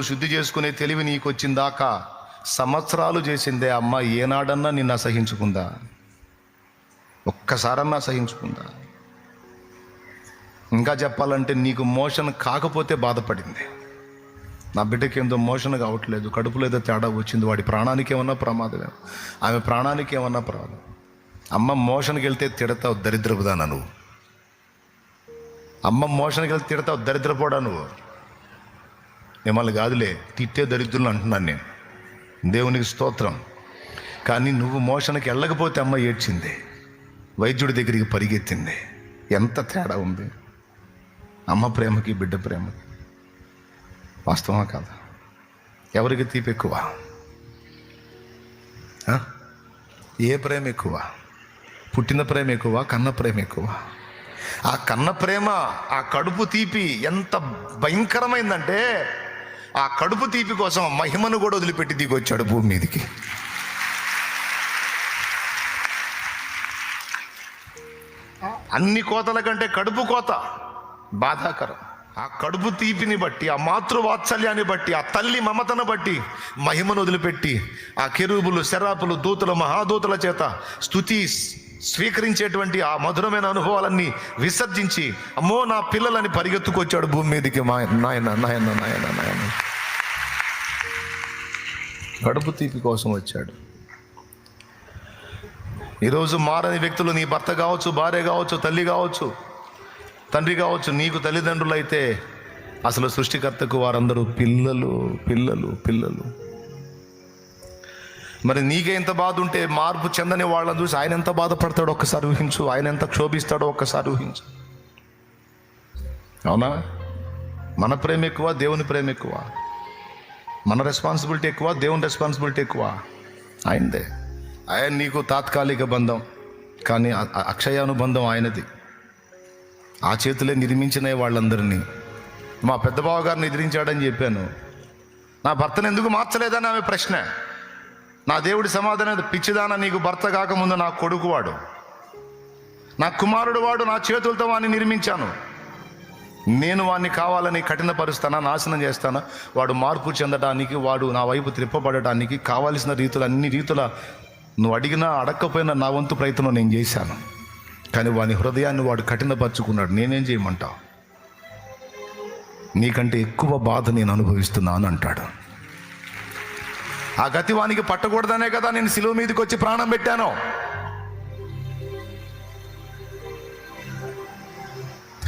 నువ్వు శుద్ధి చేసుకునే తెలివి నీకు వచ్చిందాకా సంవత్సరాలు చేసిందే అమ్మ ఏనాడన్నా నిన్ను అసహించుకుందా? ఒక్కసారన్నా అసహించుకుందా? ఇంకా చెప్పాలంటే నీకు మోషన్ కాకపోతే బాధపడింది. నా బిడ్డకి ఏందో మోషన్ కావట్లేదు కడుపులో ఏదో తేడా వచ్చింది వాడి ప్రాణానికి ఏమన్నా ప్రమాదమే. ఆమె ప్రాణానికి ఏమన్నా ప్రమాదం. అమ్మ మోషన్కి వెళ్తే తిడతావు దరిద్రపుదానా నువ్వు? అమ్మ మోషన్కి వెళ్తే తిడతావు దరిద్రపోడా నువ్వు? మిమ్మల్ని కాదులే తిట్టే దరిద్రులు అంటున్నాను నేను. దేవునికి స్తోత్రం. కానీ నువ్వు మోషన్కి వెళ్ళకపోతే అమ్మ ఏడ్చింది వైద్యుడి దగ్గరికి పరిగెత్తింది. ఎంత తేడా ఉంది. అమ్మ ప్రేమకి బిడ్డ ప్రేమకి. వాస్తవమా కాదా? ఎవరికి తీపి ఎక్కువ? ఏ ప్రేమ ఎక్కువ? పుట్టిన ప్రేమ ఎక్కువ కన్న ప్రేమ ఎక్కువ? ఆ కన్న ప్రేమ ఆ కడుపు తీపి ఎంత భయంకరమైందంటే ఆ కడుపు తీపి కోసం మహిమను కూడా వదిలిపెట్టి దిగొచ్చాడు భూమి మీదకి. అన్ని కోతల కంటే కడుపు కోత బాధాకరం. ఆ కడుపు తీపిని బట్టి ఆ మాతృవాత్సల్యాన్ని బట్టి ఆ తల్లి మమతను బట్టి మహిమను వదిలిపెట్టి ఆ కెరూబులు శరాపులు దూతలు మహాదూతల చేత స్థుతి స్వీకరించేటువంటి ఆ మధురమైన అనుభవాలన్నీ విసర్జించి అమ్మో నా పిల్లలని పరిగెత్తుకొచ్చాడు భూమి మీదకి. మా నాయన నాయన నాయన నాయన. కడుపు తీపి కోసం వచ్చాడు. ఈరోజు మారని వ్యక్తులు నీ భర్త కావచ్చు భార్య కావచ్చు తల్లి కావచ్చు తండ్రి కావచ్చు నీకు తల్లిదండ్రులు అయితే అసలు సృష్టికర్తకు వారందరూ పిల్లలు పిల్లలు పిల్లలు. మరి నీకే ఎంత బాధ ఉంటే మార్పు చెందని వాళ్ళని చూసి ఆయన ఎంత బాధపడతాడో ఒక్కసారి ఊహించు. ఆయన ఎంత క్షోభిస్తాడో ఒక్కసారి ఊహించు. అవునా? మన ప్రేమ ఎక్కువ దేవుని ప్రేమ ఎక్కువ. మన రెస్పాన్సిబిలిటీ ఎక్కువ దేవుని రెస్పాన్సిబిలిటీ ఎక్కువ. ఆయనదే ఆయన నీకు తాత్కాలిక బంధం కానీ అ- అనుబంధం అక్షయానుబంధం ఆయనది. ఆ చేతులే నిర్మించిన వాళ్ళందరినీ. మా పెద్ద బావ గారిని ఎదిరించాడని చెప్పాను. నా భర్తను ఎందుకు మార్చలేదని ఆమె ప్రశ్న. నా దేవుడి సమాధానం పిచ్చిదాన నీకు భర్త కాకముందు నా కొడుకు వాడు నా కుమారుడు వాడు నా చేతులతో వాడిని నిర్మించాను. నేను వాడిని కావాలని కఠినపరుస్తానా నాశనం చేస్తానా? వాడు మార్పు చెందడానికి వాడు నా వైపు త్రిప్పబడటానికి కావాల్సిన రీతులు అన్ని రీతుల నువ్వు అడిగినా అడగకపోయినా నా వంతు ప్రయత్నం నేను చేశాను. కానీ వాని హృదయాన్ని వాడు కఠినపరుచుకున్నాడు. నేనేం చేయమంటావు నీకంటే ఎక్కువ బాధ నేను అనుభవిస్తున్నాను అంటాడు. ఆ గతివానికి పట్టకూడదనే కదా నేను సిలువ మీదకి వచ్చి ప్రాణం పెట్టాను.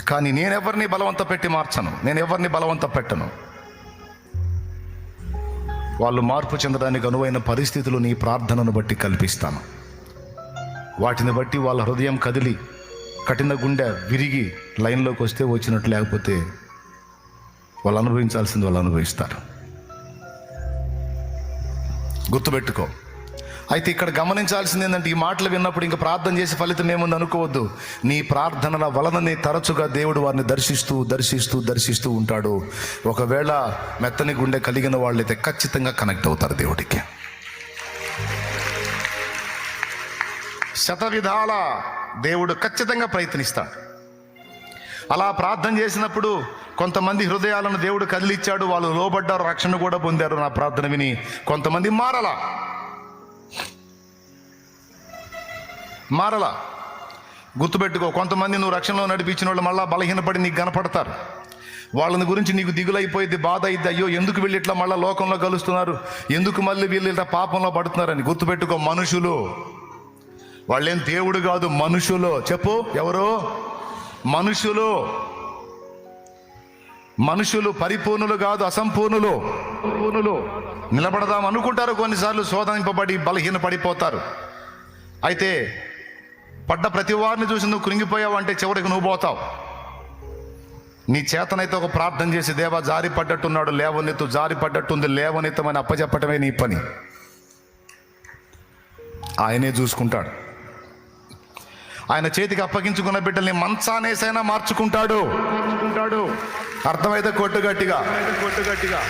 కానీ నేనెవరిని బలవంత పెట్టి మార్చను? నేను ఎవరిని బలవంత పెట్టను? వాళ్ళు మార్పు చెందడానికి అనువైన పరిస్థితులు నీ ప్రార్థనను బట్టి కల్పిస్తాను. వాటిని బట్టి వాళ్ళ హృదయం కదిలి కఠిన గుండె విరిగి లైన్లోకి వస్తే వచ్చినట్టు లేకపోతే వాళ్ళు అనుభవించాల్సింది వాళ్ళు అనుభవిస్తారు. గుర్తుపెట్టుకో. అయితే ఇక్కడ గమనించాల్సింది ఏంటంటే ఈ మాటలు విన్నప్పుడు ఇంకా ప్రార్థన చేసే ఫలితం ఏముంది అనుకోవద్దు. నీ ప్రార్థనల వలననే తరచుగా దేవుడు వారిని దర్శిస్తూ దర్శిస్తూ దర్శిస్తూ ఉంటాడు. ఒకవేళ మెత్తని గుండె కలిగిన వాళ్ళైతే ఖచ్చితంగా కనెక్ట్ అవుతారు దేవుడికి. శత విధాల దేవుడు ఖచ్చితంగా ప్రయత్నిస్తాడు. అలా ప్రార్థన చేసినప్పుడు కొంతమంది హృదయాలను దేవుడు కదిలిచ్చాడు వాళ్ళు లోబడ్డారు రక్షణ కూడా పొందారు. నా ప్రార్థన విని కొంతమంది మారలా. మారలా. గుర్తుపెట్టుకో కొంతమంది నువ్వు రక్షణలో నడిపించిన వాళ్ళు మళ్ళా బలహీనపడి నీకు కనపడతారు. వాళ్ళని గురించి నీకు దిగులైపోయింది బాధ అయింది. అయ్యో ఎందుకు వీళ్ళు ఇట్లా మళ్ళీ లోకంలో కలుస్తున్నారు? ఎందుకు మళ్ళీ వీళ్ళు ఇట్లా పాపంలో పడుతున్నారని గుర్తుపెట్టుకో మనుషులు. వాళ్ళేం దేవుడు కాదు మనుషులు. చెప్పు ఎవరో? మనుషులు మనుషులు పరిపూర్ణులు కాదు అసంపూర్ణులు. పూర్ణులు నిలబడదాం అనుకుంటారు కొన్నిసార్లు శోధనింపబడి బలహీన పడిపోతారు అయితే పడ్డ ప్రతి వారిని చూసి నువ్వు కృంగిపోయావు అంటే చివరికి నువ్వు పోతావు. నీ చేతనైతే ఒక ప్రార్థన చేసి దేవా జారి పడ్డట్టున్నాడు లేవనెత్తు జారి పడ్డట్టుంది లేవనెత్తమని అప్పచెప్పటమే నీ పని. ఆయనే చూసుకుంటాడు. ఆయన చేతికి అప్పగించుకున్న బిడ్డల్ని మంచానేసైనా మార్చుకుంటాడు. అర్థమైతే కొట్టు గట్టిగా. కొట్టు గట్టిగా.